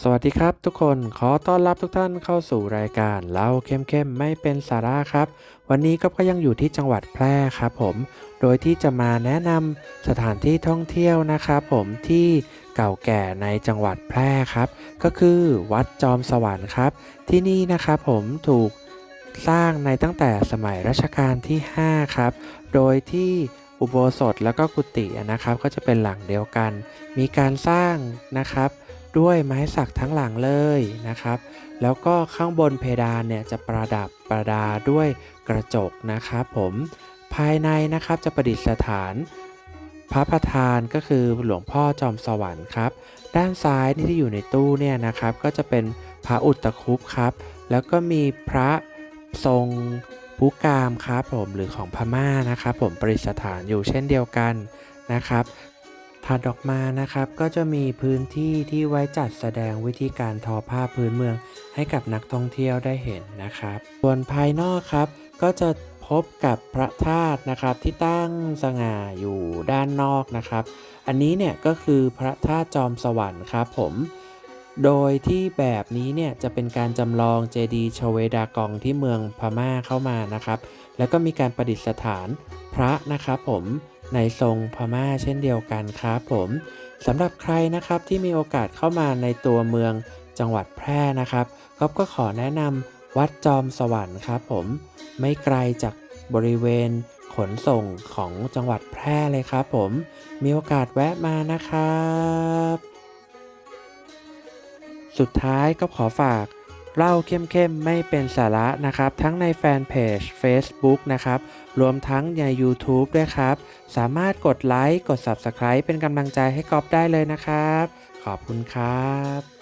สวัสดีครับทุกคนขอต้อนรับทุกท่านเข้าสู่รายการเล่าเข้มๆไม่เป็นสาระครับ วันนี้ก็ก็ยังอยู่ที่จังหวัดแพร่ครับผม โดยที่จะมาแนะนำสถานที่ท่องเที่ยวนะครับผมที่เก่าแก่ในจังหวัดแพร่ครับ ก็คือวัดจอมสวรรค์ครับ ที่นี่นะครับผมถูกสร้างในตั้งแต่สมัยรัชกาลที่ 5 ครับ โดยที่อุโบสถแล้วก็กุฏินะครับ ก็จะเป็นหลังเดียวกัน มีการสร้างนะครับ ด้วยไม้สักทั้งหลังเลยนะครับ แล้วก็ข้างบนเพดานเนี่ยจะประดับประดาด้วยกระจกนะครับผมภายในนะครับจะประดิษฐานพระประธานก็คือหลวงพ่อจอมสวรรค์ครับ ด้านซ้ายนี่ที่อยู่ในตู้เนี่ยนะครับก็จะเป็นพระอุตตคุปครับ แล้วก็มีพระทรงพุกามครับผมหรือของพม่านะครับผมประดิษฐานอยู่เช่นเดียวกันนะครับ ถัดออกมานะครับก็จะมีพื้นที่ที่ไว้จัดแสดงวิธีการทอผ้าพื้นเมือง ให้กับนักท่องเที่ยวได้เห็นนะครับ ส่วนภายนอกครับ ก็จะพบกับพระธาตุนะครับที่ตั้งสง่าอยู่ด้านนอกนะครับ อันนี้เนี่ยก็คือพระธาตุจอมสวรรค์ครับผม โดยที่แบบนี้เนี่ยจะเป็นการจำลองเจดีย์ชเวดากองที่เมืองพม่าเข้ามานะครับ แล้วก็มีการประดิษฐานพระนะครับผม ในทรงพม่าเช่นเดียวกันครับผมสำหรับใครนะครับที่มีโอกาสเข้ามาในตัวเมืองจังหวัดแพร่นะครับก๊อฟก็ขอแนะนำวัดจอมสวรรค์ครับผมไม่ไกลจากบริเวณขนส่งของจังหวัดแพร่เลยครับผมมีโอกาสแวะมานะครับ สุดท้ายก็ขอฝาก เล่าเข้มๆ ไม่เป็นสาระนะครับ ทั้งในแฟนเพจ Facebook นะครับ รวมทั้งใน YouTube ด้วยครับ สามารถกดไลค์ กด Subscribe เป็นกำลังใจให้กอบได้เลยนะครับ ขอบคุณครับ